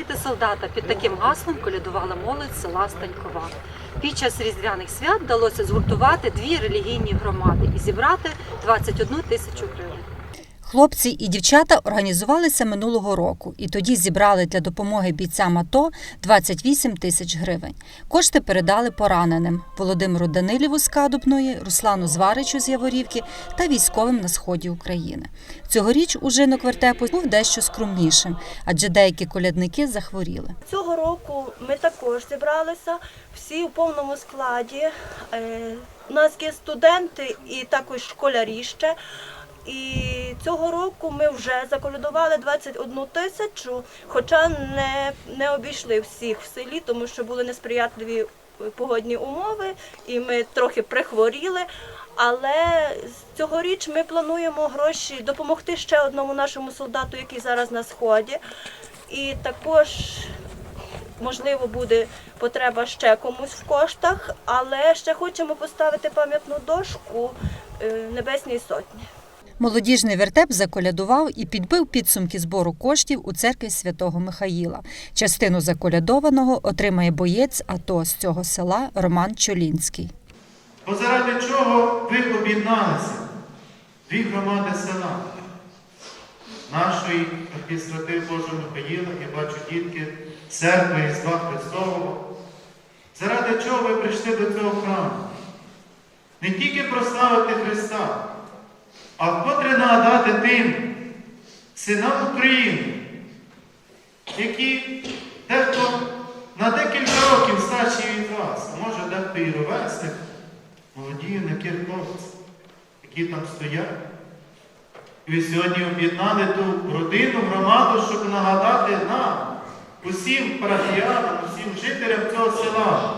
Зігріти солдата під таким гаслом колядувала молодь села Станькова. Під час різдвяних свят вдалося згуртувати дві релігійні громади і зібрати 21 тисячу гривень. Хлопці і дівчата організувалися минулого року і тоді зібрали для допомоги бійцям АТО 28 тисяч гривень. Кошти передали пораненим Володимиру Даниліву з Кадубної, Руслану Зваричу з Яворівки та військовим на сході України. Цьогоріч ужинок вертепу був дещо скромнішим, адже деякі колядники захворіли. Цього року ми також зібралися всі у повному складі. Е, У нас є студенти і також школярі ще. І цього року ми вже заколядували 21 тисячу, хоча не, не обійшли всіх в селі, тому що були несприятливі погодні умови, і ми трохи прихворіли. Але цьогоріч ми плануємо гроші допомогти ще одному нашому солдату, який зараз на сході. І також можливо буде потреба ще комусь в коштах, але ще хочемо поставити пам'ятну дошку е, Небесній Сотні. Молодіжний вертеп заколядував і підбив підсумки збору коштів у церкві святого Михаїла. Частину заколядованого отримає боєць АТО з цього села Роман Чолінський. Бо заради чого ви об'єдналися? Дві громади села. Нашої архістратив Божого Михаїла, я бачу дітки, церкви Різдва Христового. Заради чого ви прийшли до цього храму? Не тільки нагадати тим синам України, які дехто на декілька років старші від вас, а може дехто і ровесник, молоді юнаки хлопці, які там стоять. І ви сьогодні об'єднали ту родину, громаду, щоб нагадати нам, усім парафіянам, усім жителям цього села,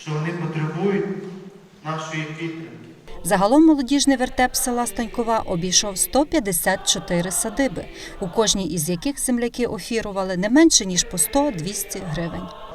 що вони потребують нашої підтримки. Загалом молодіжний вертеп села Станькова обійшов 154 садиби, у кожній із яких земляки офірували не менше ніж по 100-200 гривень.